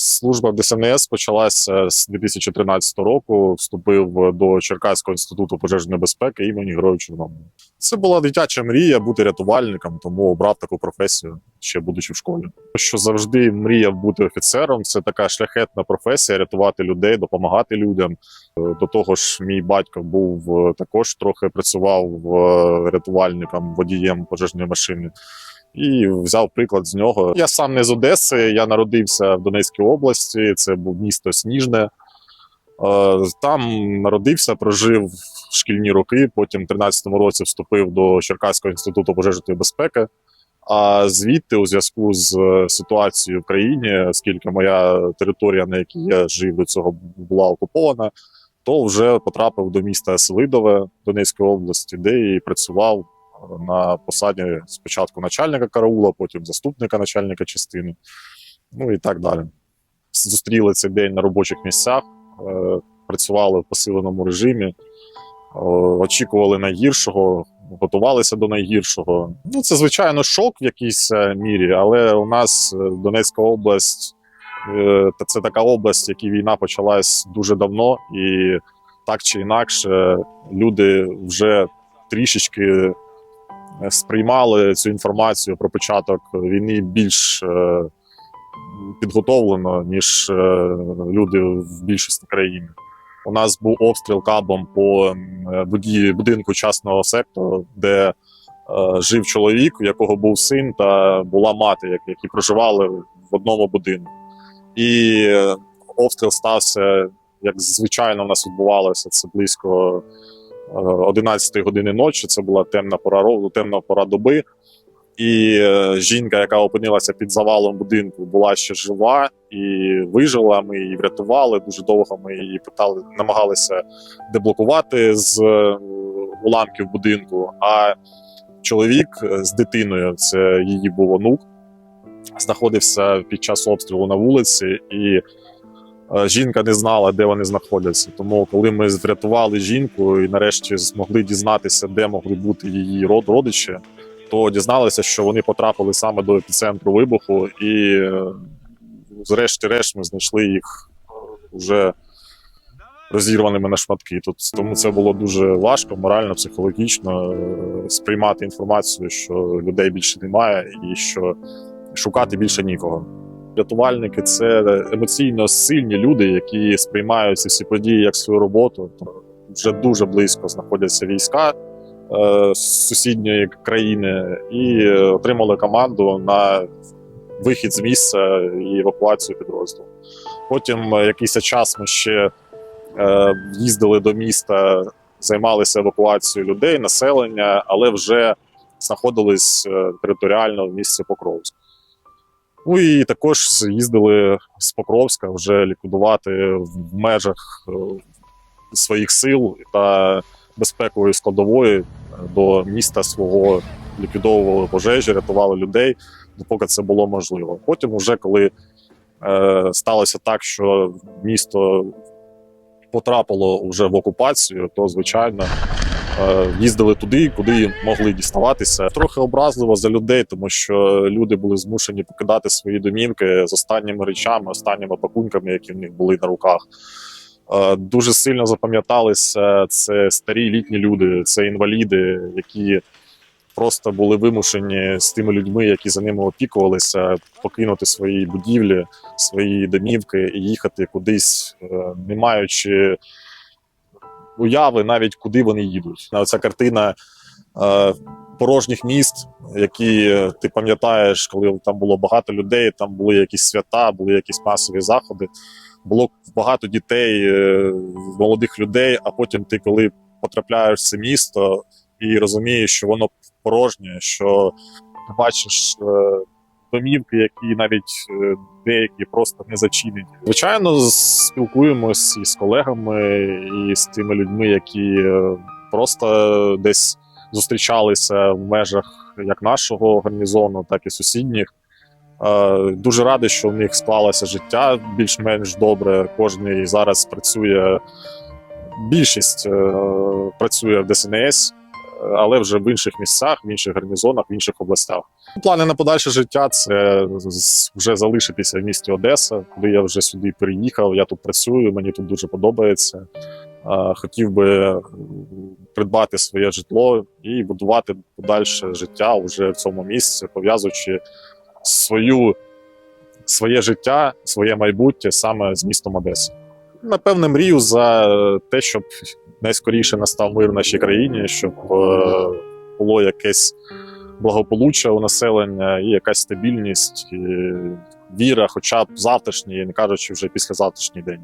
Служба в ДСНС почалася з 2013 року. Вступив до Черкаського інституту пожежної безпеки імені Героїв Чорнобиля. Це була дитяча мрія бути рятувальником, тому обрав таку професію ще будучи в школі. Що завжди мріяв бути офіцером. Це така шляхетна професія рятувати людей, допомагати людям. До того ж, мій батько був е, також трохи працював е, рятувальником, водієм пожежної машини. І взяв приклад з нього. Я сам не з Одеси, я народився в Донецькій області, це був місто Сніжне. Е, Там народився, прожив шкільні роки. Потім в 13-му році вступив до Черкаського інституту пожежної безпеки. А звідти, у зв'язку з е, ситуацією в країні, оскільки моя територія, на якій я жив до цього, була окупована, то вже потрапив до міста Селидове Донецької області, де і працював на посаді спочатку начальника караула, потім заступника начальника частини, ну і так далі. Зустріли цей день на робочих місцях, е, працювали в посиленому режимі, е, очікували найгіршого, готувалися до найгіршого. Ну, це, звичайно, шок в якійсь е, мірі, але у нас Донецька область це така область, якій війна почалась дуже давно, і так чи інакше, люди вже трішечки сприймали цю інформацію про початок війни більш е, підготовлено, ніж е, люди в більшості країн. У нас був обстріл кабом по е, будинку частного сектору, де е, жив чоловік, у якого був син та була мати, які проживали в одному будинку. І е, обстріл стався, як звичайно, у нас відбувалося це близько е, 11 години ночі. Це була темна пора ро- темна пора доби. І е, жінка, яка опинилася під завалом будинку, була ще жива і вижила. Ми її врятували. Дуже довго ми її питали, намагалися деблокувати з е, уламків будинку. А чоловік е, з дитиною, це її був онук, знаходився під час обстрілу на вулиці, і е, жінка не знала, де вони знаходяться. Тому, коли ми врятували жінку і нарешті змогли дізнатися, де могли бути її род родичі, то дізналися, що вони потрапили саме до епіцентру вибуху, і е, зрешті-решт ми знайшли їх вже розірваними на шматки. Тут тому це було дуже важко, морально, психологічно е, сприймати інформацію, що людей більше немає, і що шукати більше нікого. Рятувальники це емоційно сильні люди, які сприймають ці всі події як свою роботу. Вже дуже близько знаходяться війська е, з сусідньої країни і е, отримали команду на вихід з місця і евакуацію підрозділу. Потім е, якийсь час ми ще е, їздили до міста, займалися евакуацією людей, населення, але вже знаходились е, територіально в місті Покровськ. Ну і також їздили з Покровська вже ліквідувати в межах е, своїх сил та безпекової складової до міста свого ліквідовували пожежі, рятували людей, допоки це було можливо. Потім, уже коли е, сталося так, що місто потрапило вже в окупацію, то звичайно. Е, Їздили туди, куди могли діставатися. Трохи образливо за людей, тому що люди були змушені покидати свої домівки з останніми речами, останніми пакунками, які в них були на руках. Е, Дуже сильно запам'яталися це старі літні люди, це інваліди, які просто були вимушені з тими людьми, які за ними опікувалися, покинути свої будівлі, свої домівки і їхати кудись, е, не маючи уяви, навіть куди вони їдуть. Ця картина е, порожніх міст, які е, ти пам'ятаєш, коли там було багато людей, там були якісь свята, були якісь масові заходи було багато дітей, е, молодих людей. А потім ти, коли потрапляєш в це місто і розумієш, що воно порожнє, що ти бачиш е, домівки, які навіть е, деякі просто не зачинені. Звичайно, спілкуємось і з колегами, і з тими людьми, які е, просто десь зустрічалися в межах як нашого гарнізону, так і сусідніх. Е, Дуже радий, що в них склалося життя більш-менш добре. Кожен зараз працює. Більшість працює в ДСНС, але вже в інших місцях, в інших гарнізонах, в інших областях. Плани на подальше життя це вже залишитися в місті Одеса, куди я вже сюди переїхав. Я тут працюю, мені тут дуже подобається. Хотів би придбати своє житло і будувати подальше життя вже в цьому місці, пов'язуючи свою, своє життя, своє майбутнє саме з містом Одеса. Напевне, мрію за те, щоб найскоріше настав мир в нашій країні, щоб е, було якесь благополуччя у населення і якась стабільність, і віра, хоча б завтрашній, не кажучи вже післязавтрашній день.